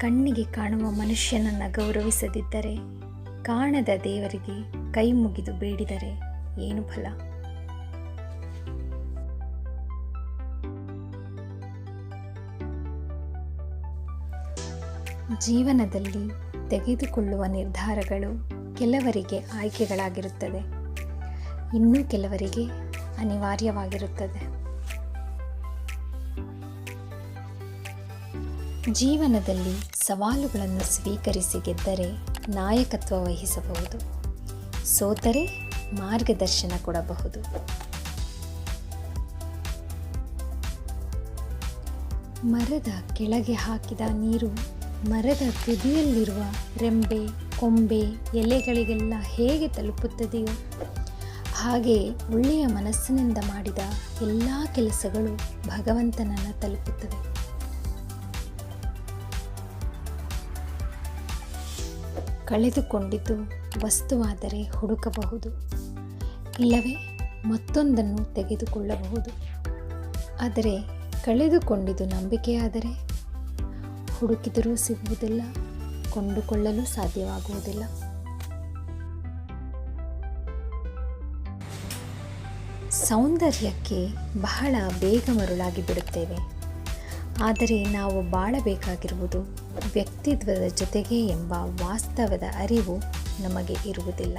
ಕಣ್ಣಿಗೆ ಕಾಣುವ ಮನುಷ್ಯನನ್ನು ಗೌರವಿಸದಿದ್ದರೆ ಕಾಣದ ದೇವರಿಗೆ ಕೈ ಮುಗಿದು ಬೇಡಿದರೆ ಏನು ಫಲ? ಜೀವನದಲ್ಲಿ ತೆಗೆದುಕೊಳ್ಳುವ ನಿರ್ಧಾರಗಳು ಕೆಲವರಿಗೆ ಆಯ್ಕೆಗಳಾಗಿರುತ್ತದೆ. ಇನ್ನೂ ಕೆಲವರಿಗೆ ಅನಿವಾರ್ಯವಾಗಿರುತ್ತದೆ. ಜೀವನದಲ್ಲಿ ಸವಾಲುಗಳನ್ನು ಸ್ವೀಕರಿಸಿ ಗೆದ್ದರೆ ನಾಯಕತ್ವ ವಹಿಸಬಹುದು. ಸೋತರೆ ಮಾರ್ಗದರ್ಶನ ಕೊಡಬಹುದು. ಮರದ ಕೆಳಗೆ ಹಾಕಿದ ನೀರು, ಮರದ ತುದಿಯಲ್ಲಿರುವ ರೆಂಬೆ, ಕೊಂಬೆ ಎಲೆಗಳಿಗೆಲ್ಲ ಹೇಗೆ ತಲುಪುತ್ತದೆಯೋ, ಹಾಗೆ ಒಳ್ಳೆಯ ಮನಸ್ಸಿನಿಂದ ಮಾಡಿದ ಎಲ್ಲ ಕೆಲಸಗಳು ಭಗವಂತನನ್ನು ತಲುಪುತ್ತವೆ. ಕಳೆದುಕೊಂಡಿದ್ದು ವಸ್ತುವಾದರೆ ಹುಡುಕಬಹುದು, ಇಲ್ಲವೇ ಮತ್ತೊಂದನ್ನು ತೆಗೆದುಕೊಳ್ಳಬಹುದು. ಆದರೆ ಕಳೆದುಕೊಂಡಿದ್ದು ನಂಬಿಕೆಯಾದರೆ ಹುಡುಕಿದರೂ ಸಿಗುವುದಿಲ್ಲ, ಕೊಂಡುಕೊಳ್ಳಲು ಸಾಧ್ಯವಾಗುವುದಿಲ್ಲ. ಸೌಂದರ್ಯಕ್ಕೆ ಬಹಳ ಬೇಗ ಮರುಳಾಗಿ ಬಿಡುತ್ತೇವೆ ಆದರೆ ನಾವು ಬಾಳಬೇಕಾಗಿರುವುದು ವ್ಯಕ್ತಿತ್ವದ ಜೊತೆಗೆ ಎಂಬ ವಾಸ್ತವದ ಅರಿವು ನಮಗೆ ಇರುವುದಿಲ್ಲ.